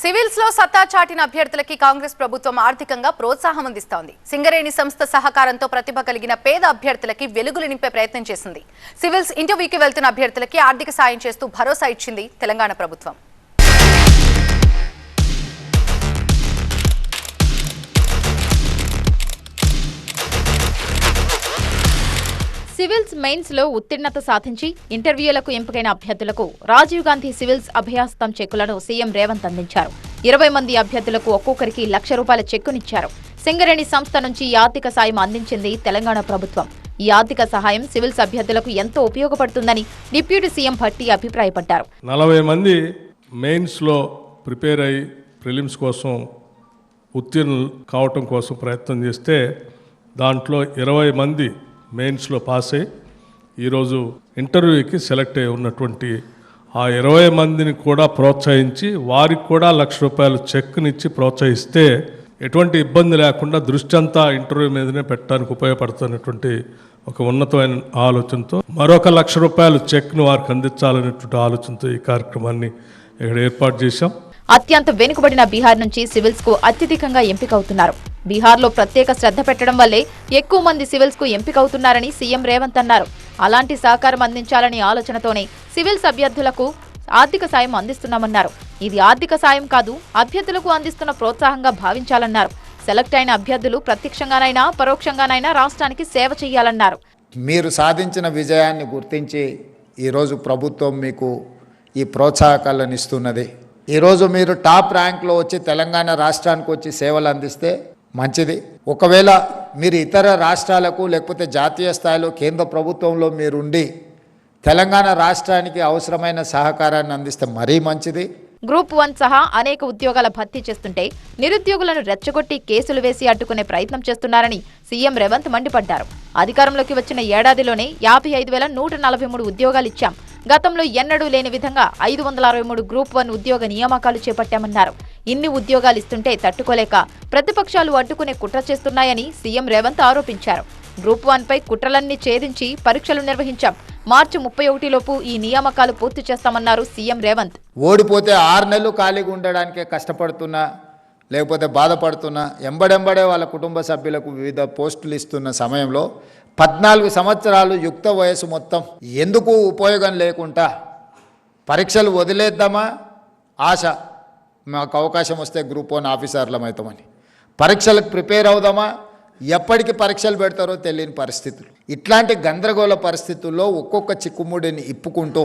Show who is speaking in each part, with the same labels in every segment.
Speaker 1: సివిల్స్లో సత్తా చాటిన అభ్యర్థులకి కాంగ్రెస్ ప్రభుత్వం ఆర్థికంగా ప్రోత్సాహం అందిస్తోంది. సింగరేణి సంస్థ సహకారంతో ప్రతిభ కలిగిన పేద అభ్యర్థులకి వెలుగులు నింపే ప్రయత్నం చేసింది. సివిల్స్ ఇంటర్వ్యూకి వెళ్తున్న అభ్యర్థులకి ఆర్థిక సాయం చేస్తూ భరోసా ఇచ్చింది తెలంగాణ ప్రభుత్వం.
Speaker 2: సివిల్స్ మెయిన్స్లో ఉత్తీర్ణత సాధించి ఇంటర్వ్యూలకు ఎంపికైన అభ్యర్థులకు రాజీవ్ గాంధీ సివిల్స్ అభయాస్తం చెక్కులను సీఎం రేవంత్ అందించారు. ఇరవై మంది అభ్యర్థులకు ఒక్కొక్కరికి లక్ష రూపాయల చెక్కునిచ్చారు. సింగరేణి సంస్థ నుంచి ఈ ఆర్థిక సాయం అందించింది తెలంగాణ ప్రభుత్వం. ఈ ఆర్థిక సహాయం సివిల్స్ అభ్యర్థులకు ఎంతో ఉపయోగపడుతుందని డిప్యూటీ సీఎం భట్టి అభిప్రాయపడ్డారు.
Speaker 3: నలభై మంది మెయిన్స్లో ప్రిపేర్ అయ్యి ప్రిలిమ్స్ కోసం ఉత్తీర్ణులు కావటం కోసం ప్రయత్నం చేస్తే దాంట్లో ఇరవై మంది మెయిన్స్లో పాస్ అయ్యి ఈరోజు ఇంటర్వ్యూకి సెలెక్ట్ అయి ఉన్నటువంటి ఆ ఇరవై మందిని కూడా ప్రోత్సహించి వారికి కూడా లక్ష రూపాయలు చెక్నిచ్చి ప్రోత్సహిస్తే ఎటువంటి ఇబ్బంది లేకుండా దృష్టి అంతా ఇంటర్వ్యూ మీదనే పెట్టడానికి ఉపయోగపడుతున్నటువంటి ఒక ఉన్నతమైన ఆలోచనతో మరొక లక్ష రూపాయలు చెక్ను వారికి అందించాలనేటువంటి ఆలోచనతో ఈ కార్యక్రమాన్ని ఇక్కడ ఏర్పాటు చేశాం.
Speaker 2: అత్యంత వెనుకబడిన బీహార్ నుంచి సివిల్స్కు అత్యధికంగా ఎంపికవుతున్నారు బీహార్లో ప్రత్యేక శ్రద్ధ పెట్టడం వల్లే ఎక్కువ మంది సివిల్స్కు ఎంపికవుతున్నారని సీఎం రేవంత్ అన్నారు. అలాంటి సహకారం అందించాలనే ఆలోచనతోనే సివిల్స్ అభ్యర్థులకు ఆర్థిక సాయం అందిస్తున్నామన్నారు. ఇది ఆర్థిక సాయం కాదు అభ్యర్థులకు అందిస్తున్న ప్రోత్సాహంగా భావించాలన్నారు. సెలెక్ట్ అయిన అభ్యర్థులు ప్రత్యక్షంగానైనా పరోక్షంగానైనా రాష్ట్రానికి సేవ చేయాలన్నారు.
Speaker 4: మీరు సాధించిన విజయాన్ని గుర్తించి ఈరోజు ప్రభుత్వం మీకు ఈ ప్రోత్సాహకాలను ఇస్తున్నది. ఈరోజు మీరు టాప్ ర్యాంక్లో వచ్చి తెలంగాణ రాష్ట్రానికి వచ్చి సేవలు అందిస్తే మంచిది. ఒకవేళ మీరు ఇతర రాష్ట్రాలకు లేకపోతే జాతీయ స్థాయిలో కేంద్ర ప్రభుత్వంలో మీరుండి తెలంగాణ రాష్ట్రానికి అవసరమైన సహకారాన్ని అందిస్తే మరీ మంచిది.
Speaker 2: గ్రూప్ వన్ సహా అనేక ఉద్యోగాల భర్తీ చేస్తుంటే నిరుద్యోగులను రెచ్చగొట్టి కేసులు వేసి అడ్డుకునే ప్రయత్నం చేస్తున్నారని సీఎం రేవంత్ మండిపడ్డారు. అధికారంలోకి వచ్చిన ఏడాదిలోనే యాభై ఐదు వేల నూట నలభై మూడు ఉద్యోగాలు ఇచ్చాం. గతంలో ఎన్నడూ లేని విధంగా ఐదు వందల అరవై మూడు గ్రూప్ వన్ ఉద్యోగ నియామకాలు చేపట్టామన్నారు. ఇన్ని ఉద్యోగాలు ఇస్తుంటే తట్టుకోలేక ప్రతిపక్షాలు అడ్డుకునే కుట్ర చేస్తున్నాయని సీఎం రేవంత్ ఆరోపించారు. గ్రూప్ వన్ పై కుట్రలన్నీ ఛేదించి పరీక్షలు నిర్వహించాం. మార్చి ముప్పై ఒకటిలోపు ఈ నియామకాలు పూర్తి చేస్తామన్నారు సీఎం రేవంత్.
Speaker 4: ఓడిపోతే ఆరు నెలలు ఖాళీగా ఉండడానికే కష్టపడుతున్నా లేకపోతే బాధపడుతున్నా ఎంబడెంబడే వాళ్ళ కుటుంబ సభ్యులకు వివిధ పోస్టులు ఇస్తున్న సమయంలో పద్నాలుగు సంవత్సరాలు యుక్త వయసు మొత్తం ఎందుకు ఉపయోగం లేకుండా పరీక్షలు వదిలేద్దామా? ఆశ. మాకు అవకాశం వస్తే గ్రూప్ వన్ ఆఫీసర్లం అవుతామని. పరీక్షలకు ప్రిపేర్ అవుదామా? ఎప్పటికి పరీక్షలు పెడతారో తెలియని పరిస్థితులు. ఇట్లాంటి గందరగోళ పరిస్థితుల్లో ఒక్కొక్క చిక్కుముడిని ఇప్పుకుంటూ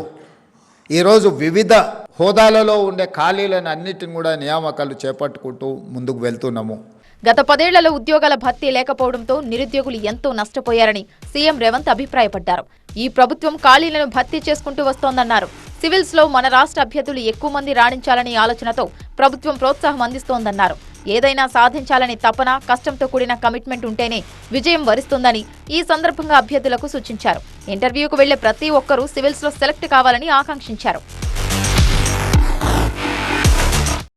Speaker 4: ఈరోజు వివిధ హోదాలలో ఉండే ఖాళీలను అన్నిటిని కూడా నియామకాలు చేపట్టుకుంటూ ముందుకు వెళ్తున్నాము.
Speaker 2: గత పదేళ్ళలో ఉద్యోగాల భర్తీ లేకపోవడంతో నిరుద్యోగులు ఎంతో నష్టపోయారని సీఎం రేవంత్ అభిప్రాయపడ్డారు. ఈ ప్రభుత్వం ఖాళీలను భర్తీ చేసుకుంటూ వస్తోందన్నారు. సివిల్స్లో మన రాష్ట్ర అభ్యర్థులు ఎక్కువ మంది రాణించాలనే ఆలోచనతో ప్రభుత్వం ప్రోత్సాహం అందిస్తోందన్నారు. ఏదైనా సాధించాలని తపన కష్టంతో కూడిన కమిట్మెంట్ ఉంటేనే విజయం వరిస్తుందని ఈ సందర్భంగా అభ్యర్థులకు సూచించారు. ఇంటర్వ్యూకు వెళ్ళే ప్రతి ఒక్కరూ సివిల్స్లో సెలెక్ట్ కావాలని ఆకాంక్షించారు.